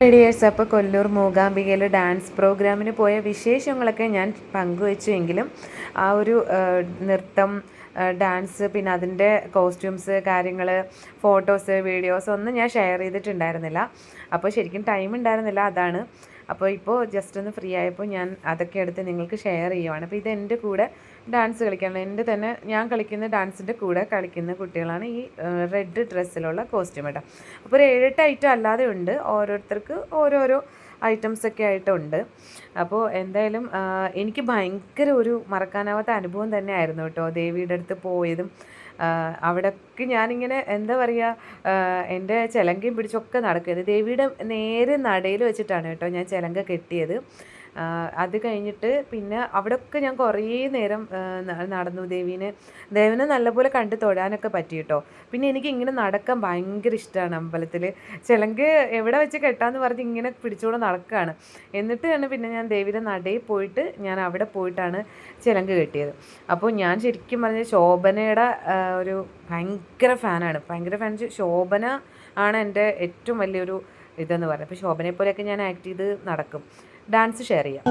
Radius അപ്പോൾ Kollur മൂകാംബികയിൽ dance പ്രോഗ്രാമിന് പോയ വിശേഷങ്ങളൊക്കെ ഞാൻ പങ്കുവച്ചു എങ്കിലും ആ ഒരു നൃത്തം ഡാൻസ് പിന്നെ അതിന്റെ കോസ്റ്റ്യൂംസ് കാര്യങ്ങൾ ഫോട്ടോസ് വീഡിയോസ് ഒന്നും ഞാൻ ഷെയർ ചെയ്തിട്ടുണ്ടായിരുന്നില്ല. അപ്പോൾ ശരിക്കും ടൈം ഉണ്ടായിരുന്നില്ല അതാണ്. അപ്പോൾ ഇപ്പോൾ ജസ്റ്റ് ഒന്ന് ഫ്രീ ആയപ്പോൾ ഞാൻ അതൊക്കെ എടുത്ത് നിങ്ങൾക്ക് ഷെയർ ചെയ്യുവാണ്. അപ്പോൾ ഇത് എന്റെ കൂടെ ഡാൻസ് കളിക്കാനുള്ള എന്റെ തന്നെ ഞാൻ കളിക്കുന്ന ഡാൻസിന്റെ കൂടെ കളിക്കുന്ന കുട്ടികളാണ് ഈ റെഡ് ഡ്രസ്സിലുള്ള കോസ്റ്റ്യൂം കേട്ടോ അപ്പോൾ ഒരു ഏഴെട്ട് ഐറ്റം അല്ലാതെ ഉണ്ട്. ഓരോരുത്തർക്ക് ഓരോരോ ഐറ്റംസ് ഒക്കെ ആയിട്ടുണ്ട് അപ്പോൾ എന്തായാലും എനിക്ക് ഭയങ്കര ഒരു മറക്കാനാവാത്ത അനുഭവം തന്നെയായിരുന്നു കേട്ടോ. ദേവിയുടെ അടുത്ത് പോയതും അവിടേക്ക് ഞാനിങ്ങനെ എന്താ പറയുക എന്റെ ചിലങ്കയും പിടിച്ചൊക്കെ നടക്കുന്നത്. ദേവിയുടെ നേരെ നടയിൽ വെച്ചിട്ടാണ് കേട്ടോ ഞാൻ ചിലങ്ക കെട്ടിയത്. അത് കഴിഞ്ഞിട്ട് പിന്നെ അവിടെയൊക്കെ ഞാൻ കുറേ നേരം നടന്നു ദേവീനെ. ദേവനെ നല്ലപോലെ കണ്ട് തൊഴാനൊക്കെ പറ്റി കേട്ടോ പിന്നെ എനിക്ക് ഇങ്ങനെ നടക്കാൻ ഭയങ്കര ഇഷ്ടമാണ് അമ്പലത്തിൽ ചിലങ്ക് എവിടെ വെച്ച് കെട്ടാന്ന് പറഞ്ഞ് ഇങ്ങനെ പിടിച്ചുകൊണ്ട് നടക്കുകയാണ് എന്നിട്ടാണ് പിന്നെ ഞാൻ ദേവിയുടെ നടയിൽ പോയിട്ട് ഞാൻ അവിടെ പോയിട്ടാണ് ചിലങ്ക് കെട്ടിയത്. അപ്പോൾ ഞാൻ ശരിക്കും പറഞ്ഞ ശോഭനയുടെ ഒരു ഭയങ്കര ഫാനാണ്. ഭയങ്കര ഫാൻ ശോഭന ആണ് എന്റെ ഏറ്റവും വലിയൊരു ഇതെന്ന് പറയുന്നത്. അപ്പോൾ ശോഭനയെ പോലെയൊക്കെ ഞാൻ ആക്ട് ചെയ്ത് നടക്കും. ഡാൻസ് ഷെയർ ചെയ്യാം.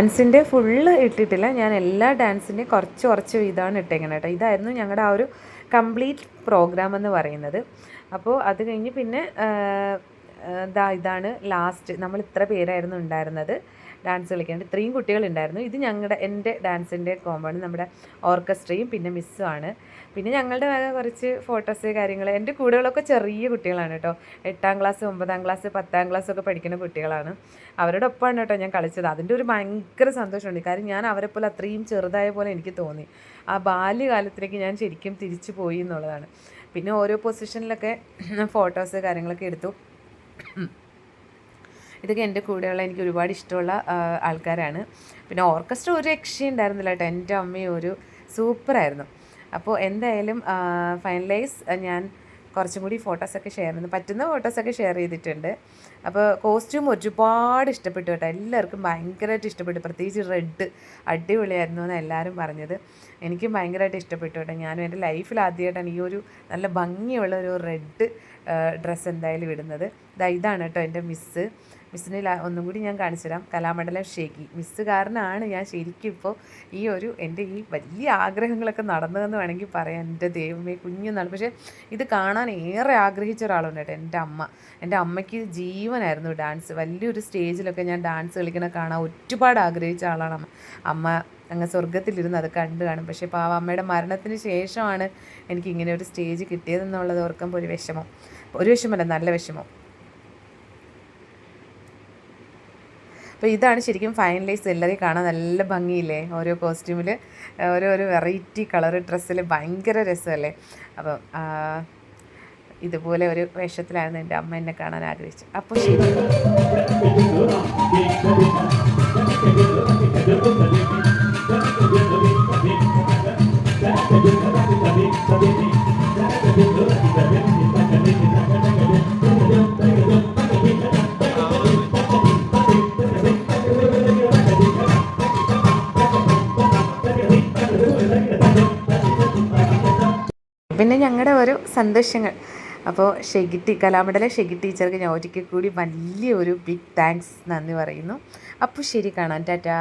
ഡാൻസിന്റെ ഫുള്ള് ഇട്ടിട്ടില്ല. ഞാൻ എല്ലാ ഡാൻസിന്റെയും കുറച്ച് കുറച്ച് വീതമാണ് ഇട്ടേക്കുന്നത് കേട്ടോ. ഇതായിരുന്നു ഞങ്ങളുടെ ആ ഒരു കംപ്ലീറ്റ് പ്രോഗ്രാം എന്ന് പറയുന്നത്. അപ്പോൾ അത് കഴിഞ്ഞ് പിന്നെ ദാ ഇതാണ് ലാസ്റ്റ് നമ്മൾ ഇത്ര പേരായിരുന്നു ഉണ്ടായിരുന്നത്. ഡാൻസ് കളിക്കാണ്ട് ഇത്രയും കുട്ടികളുണ്ടായിരുന്നു. ഇത് ഞങ്ങളുടെ എന്റെ ഡാൻസിന്റെ കോമ്പാണ് നമ്മുടെ ഓർക്കസ്ട്രയും പിന്നെ മിസ്സും ആണ്. പിന്നെ ഞങ്ങളുടെ വക കുറച്ച് ഫോട്ടോസ് കാര്യങ്ങൾ എന്റെ കൂടെകളൊക്കെ ചെറിയ കുട്ടികളാണ് കേട്ടോ. എട്ടാം ക്ലാസ് ഒമ്പതാം ക്ലാസ് പത്താം ക്ലാസ് ഒക്കെ പഠിക്കുന്ന കുട്ടികളാണ്. അവരോടൊപ്പമാണ് കേട്ടോ ഞാൻ കളിച്ചത്. അതിന്റെ ഒരു ഭയങ്കര സന്തോഷമുണ്ട്. കാര്യം ഞാൻ അവരെ പോലെ അത്രയും ചെറുതായ പോലെ എനിക്ക് തോന്നി. ആ ബാല്യകാലത്തിലേക്ക് ഞാൻ ശരിക്കും തിരിച്ചു പോയി എന്നുള്ളതാണ്. പിന്നെ ഓരോ പൊസിഷനിലൊക്കെ ഫോട്ടോസ് കാര്യങ്ങളൊക്കെ എടുത്തു. ഇതൊക്കെ എന്റെ കൂടെയുള്ള എനിക്ക് ഒരുപാട് ഇഷ്ടമുള്ള ആൾക്കാരാണ്. പിന്നെ ഓർക്കസ്ട്ര ഒരു രക്ഷയുണ്ടായിരുന്നില്ല കേട്ടോ. എന്റെ അമ്മയും ഒരു സൂപ്പറായിരുന്നു. അപ്പോൾ എന്തായാലും ഫൈനലൈസ് ഞാൻ കുറച്ചും കൂടി ഫോട്ടോസൊക്കെ ഷെയർ ചെയ്യുന്നു. പറ്റുന്ന ഫോട്ടോസൊക്കെ ഷെയർ ചെയ്തിട്ടുണ്ട്. അപ്പോൾ കോസ്റ്റ്യൂം ഒരുപാട് ഇഷ്ടപ്പെട്ടു കേട്ടോ. എല്ലാവർക്കും ഭയങ്കരമായിട്ട് ഇഷ്ടപ്പെട്ടു. പ്രത്യേകിച്ച് റെഡ് അടിപൊളിയായിരുന്നു എന്ന് എല്ലാവരും പറഞ്ഞത്. എനിക്കും ഭയങ്കരമായിട്ട് ഇഷ്ടപ്പെട്ടു കേട്ടോ. ഞാനും എന്റെ ലൈഫിൽ ആദ്യമായിട്ടാണ് ഈ ഒരു നല്ല ഭംഗിയുള്ള ഒരു റെഡ് ഡ്രസ്സ് എന്തായാലും ഇടുന്നത്. ഇതാ ഇതാണ് കേട്ടോ എന്റെ മിസ്സ് മിസ്സിന് ഒന്നും കൂടി ഞാൻ കാണിച്ചു തരാം കലാമണ്ഡലം ഷേഖി. മിസ്സ് കാരണമാണ് ഞാൻ ശരിക്കും ഇപ്പോൾ ഈ ഒരു എന്റെ ഈ വലിയ ആഗ്രഹങ്ങളൊക്കെ നടന്നതെന്ന് വേണമെങ്കിൽ പറയാം. എന്റെ ദൈവമേ കുഞ്ഞുനാൾ പക്ഷേ ഇത് കാണാൻ ഏറെ ആഗ്രഹിച്ച ഒരാളുണ്ട് കേട്ടോ എന്റെ അമ്മ. എന്റെ അമ്മയ്ക്ക് ജീവനായിരുന്നു ഡാൻസ് വലിയൊരു സ്റ്റേജിലൊക്കെ ഞാൻ ഡാൻസ് കളിക്കണ കാണാൻ ഒരുപാട് ആഗ്രഹിച്ച ആളാണ് അമ്മ. അമ്മ അങ്ങ് സ്വർഗത്തിലിരുന്ന് അത് കണ്ടു കാണും. പക്ഷേ പാവാമ്മയുടെ മരണത്തിന് ശേഷമാണ് എനിക്ക് ഇങ്ങനെ ഒരു സ്റ്റേജ് കിട്ടിയതെന്നുള്ളത് ഓർക്കുമ്പോൾ ഒരു വിഷമം. ഒരു വിഷമല്ല നല്ല വിഷമം. അപ്പോൾ ഇതാണ് ശരിക്കും ഫൈനലൈസ് എല്ലാവരെയും കാണാൻ നല്ല ഭംഗിയില്ലേ? ഓരോ കോസ്റ്റ്യൂമിൽ ഓരോ ഒരു വെറൈറ്റി കളർ ഡ്രസ്സിൽ ഭയങ്കര രസമല്ലേ? അപ്പം ഇതുപോലെ ഒരു വേഷത്തിലായിരുന്നു എന്റെ അമ്മ എന്നെ കാണാൻ ആഗ്രഹിച്ചു അപ്പോൾ ശരി. പിന്നെ ഞങ്ങളുടെ ഓരോ സന്തോഷങ്ങൾ. അപ്പോൾ ഷെഗി കലാമണ്ഡലം ഷെഗി ടീച്ചർക്ക് ഞാൻ ഒരിക്കൽ കൂടി വലിയൊരു ബിഗ് താങ്ക്സ് നന്ദി പറയുന്നു. അപ്പോൾ ശരി കാണാം. ടാറ്റാ.